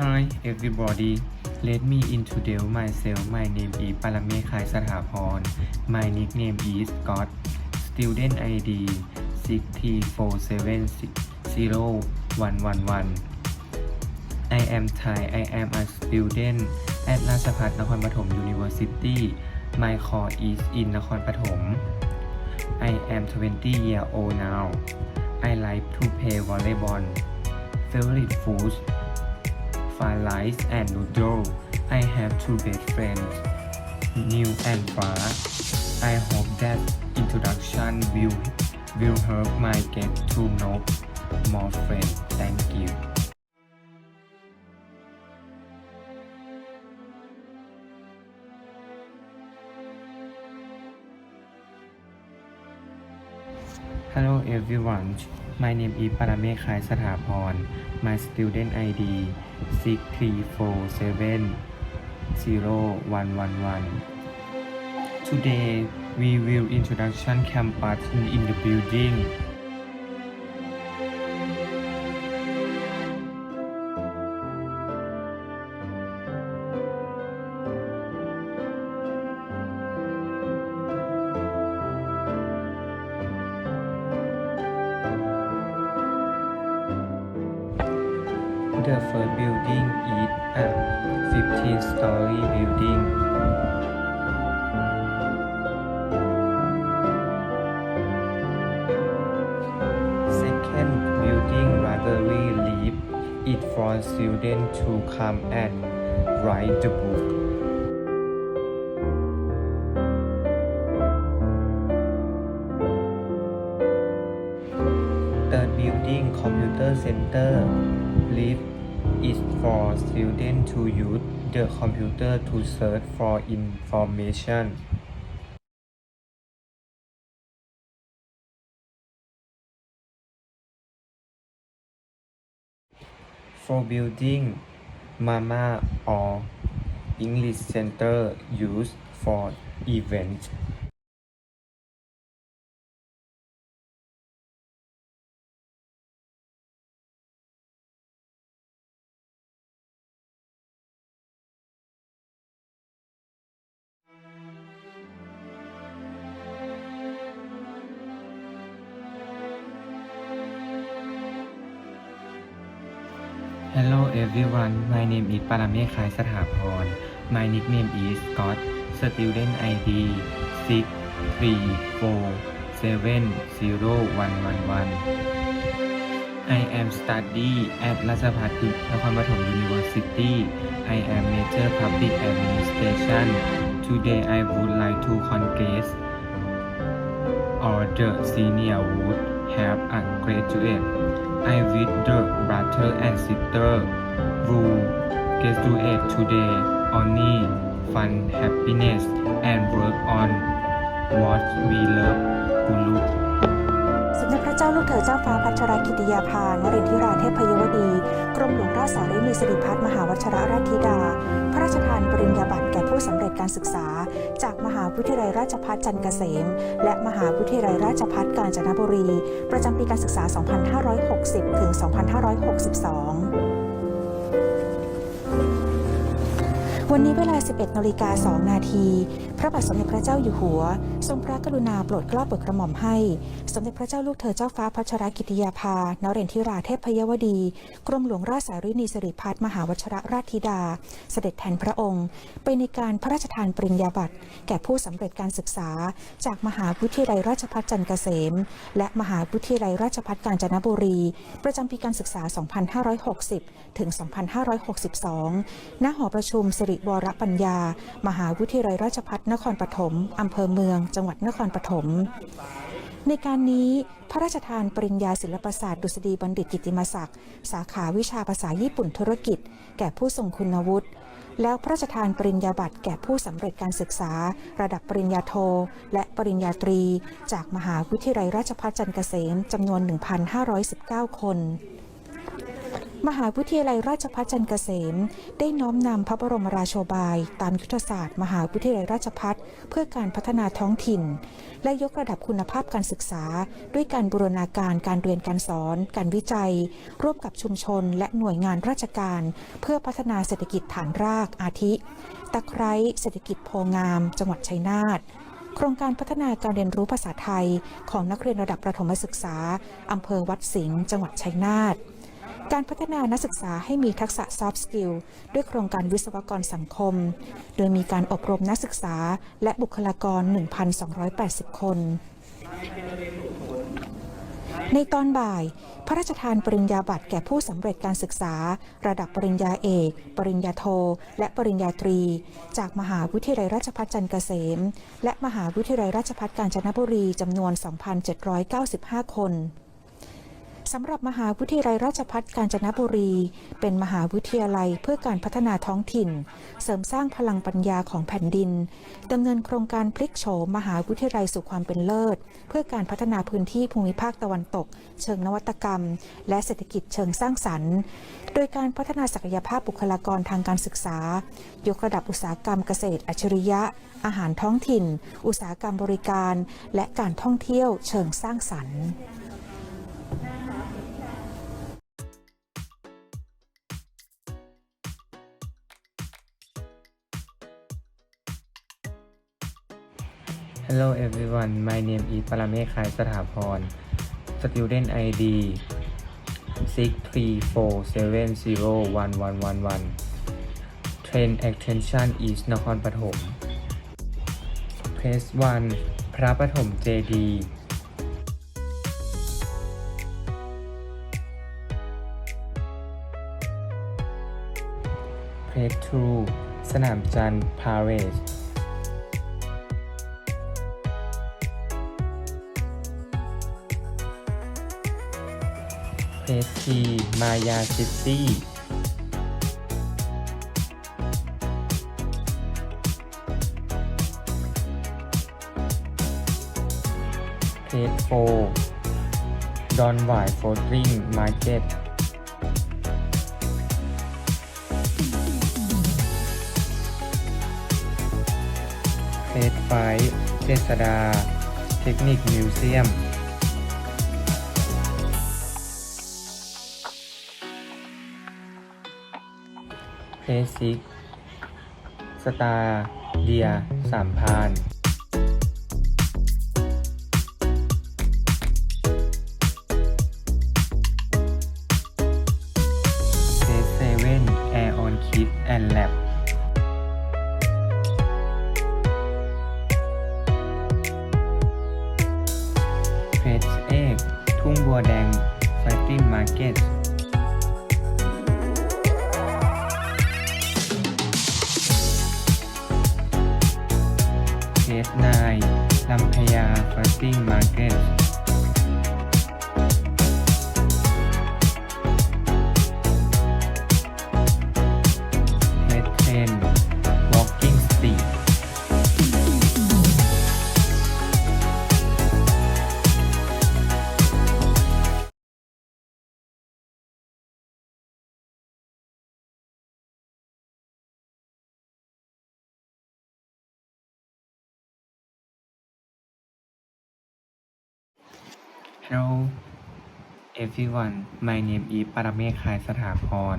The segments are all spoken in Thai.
Hi everybody let me introduce myself my name is ปรเมฆคายสถาพร my nickname is Scott student ID 634701111 I am Thai I am a student at ราชภัฏนครปฐม University my core is in นครปฐม I am 20 year old now I like to play volleyball favorite foods fried rice and noodle I have two best friends. Neil and Farah I hope that introduction will will help my get to know more friends. Thank you Hello everyone my name is ปรเมฆคายสถาพร my student ID 634701111 Today we will introduction campus in, in the building The first building is a 15-story building. Second building library leave it for students to come and write the book. Third building computer center for students to use the computer to search for information. For building Mama or English Center used for events. Hello everyone my name is ปรเมฆคายสถาพร my nickname is Scott student ID 6 3 4 7 0 1 1 1 I am study at ราชภัฏนครปฐม University I am major public administration Today I would like to congress or the senior would have a graduate. I wish the brother and sister who graduate today only fun, happiness, and work on what we love. Guru. สมเด็จพระเจ้าลูกเธอเจ้าฟ้าพัชรกิติยาภานรินทิราเทพยวดี กรมหลวงราชสารีนิสิริพัฒน์มหาวชรราชธิดา พระราชทานปริญญาบัตรแก่ผู้สำเร็จการศึกษา จากมหาวิทยาลัยราชภัฏจันทร์เกษม และมหาวิทยาลัยราชภัฏกาญจนบุรี ประจำปีการศึกษา 2560 ถึง 2562วันนี้เวลา 11นาฬิกา2นาที พระบาทสมเด็จพระเจ้าอยู่หัว ทรงพระกรุณาโปรดเกล้าโปรดกระหม่อมให้ สมเด็จพระเจ้าลูกเธอเจ้าฟ้าพัชรกิติยาภานเรนทิราเทพพยวดี กรมหลวงราชสารีนีสิริพัฒน์มหาวชรราชธิดา เสด็จแทนพระองค์ ไปในการพระราชทานปริญญาบัตรแก่ผู้สำเร็จการศึกษา จากมหาวิทยาลัยราชภัฏจันทร์เกษม และมหาวิทยาลัยราชภัฏกาญจนบุรี ประจำปีการศึกษา 2560 ถึง 2562 ณ หอประชุมสิริวรปัญญา มหาวิทยาลัยราชภัฏนครปฐมอำเภอเมือง จังหวัดนครปฐมในการนี้พระราชทานปริญญาศิลปศาสตร์ดุษฎีบัณฑิตกิติมศักดิ์สาขาวิชาภาษาญี่ปุ่นธุรกิจ แก่ผู้ทรงคุณวุฒิแล้วพระราชทานปริญญาบัตรแก่ผู้สำเร็จการศึกษา ระดับปริญญาโท และปริญญาตรี จากมหาวิทยาลัยราชภัฏจันทร์เกษมจำนวน 1,519 คน มหาวิทยาลัยราชภัฏจันเกษม ได้น้อมนำพระบรมราโชบาย ตามยุทธศาสตร์ มหาวิทยาลัยราชภัฏเพื่อการพัฒนาท้องถิ่น และยกระดับคุณภาพการศึกษา ด้วยการบูรณาการการเรียนการสอน การวิจัย ร่วมกับชุมชน และหน่วยงานราชการ เพื่อพัฒนาเศรษฐกิจฐานรากอาทิ ตะไคร้เศรษฐกิจโพงาม จังหวัดชัยนาทโครงการพัฒนาการเรียนรู้ภาษาไทย ของนักเรียนระดับประถมศึกษาอำเภอวัดสิงห์จังหวัดชัยนาท การพัฒนานักศึกษาให้มีทักษะ soft skill ด้วยโครงการวิศวกรสังคม โดยมีการอบรมนักศึกษาและบุคลากร 1,280 คน ในตอนบ่าย พระราชทานปริญญาบัตรแก่ผู้สำเร็จการศึกษา ระดับปริญญาเอก ปริญญาโท และปริญญาตรี จากมหาวิทยาลัยราชภัฏจันทร์เกษม และมหาวิทยาลัยราชภัฏกาญจนบุรีจำนวน 2,795 คน สำหรับมหาวิทยาลัยราชภัฏกาญจนบุรี เป็นมหาวิทยาลัยเพื่อการพัฒนาท้องถิ่น เสริมสร้างพลังปัญญาของแผ่นดินดำเนินโครงการพลิกโฉมมหาวิทยาลัยสู่ความเป็นเลิศ เพื่อการพัฒนาพื้นที่ภูมิภาคตะวันตก เชิงนวัตกรรม และเศรษฐกิจเชิงสร้างสรรค์ โดยการพัฒนาศักยภาพบุคลากรทางการศึกษา ยกระดับอุตสาหกรรมเกษตรอัจฉริยะ อาหารท้องถิ่น อุตสาหกรรมบริการ และการท่องเที่ยวเชิงสร้างสรรค์ Hello everyone my name is ปรเมศคายสถาพร Student ID 634701111 Train Attention East นครปฐม Press 1พระปฐมเจดีย์ Press 2สนามจันทร์ Parade Press T มายาซิตี้เพจโฟดอนหวายโฟลดิ้งมาร์เก็ตเพจไฟเจษดา เทคนิคมิวเซียม เพซิก สตาร์เดียสามพาน เพจนายลำพญาฟาร์ติ้งมาร์เก็ต ฮัลโหล everyone my name is ปรเมศคายสถาพร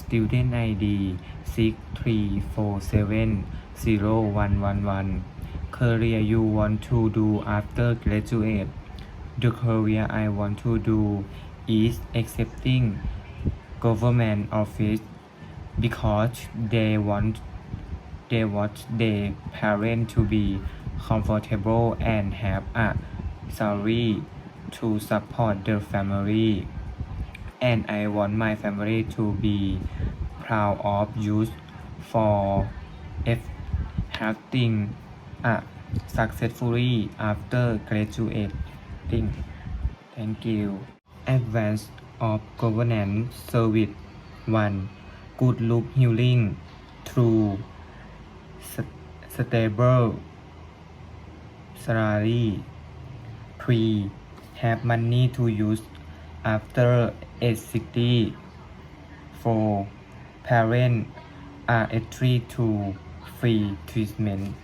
student ID 6347-0111 career you want to do after graduate the career I want to do is accepting government office because they want they want their parent to be comfortable and have a salary to support their family and I want my family to be proud of you for having a uh, successfully after graduating. Thank you. Advance of governance service 1. Good look healing through st- stable salary 3. Have money to use after age 60 for parent uh, are entry to free treatment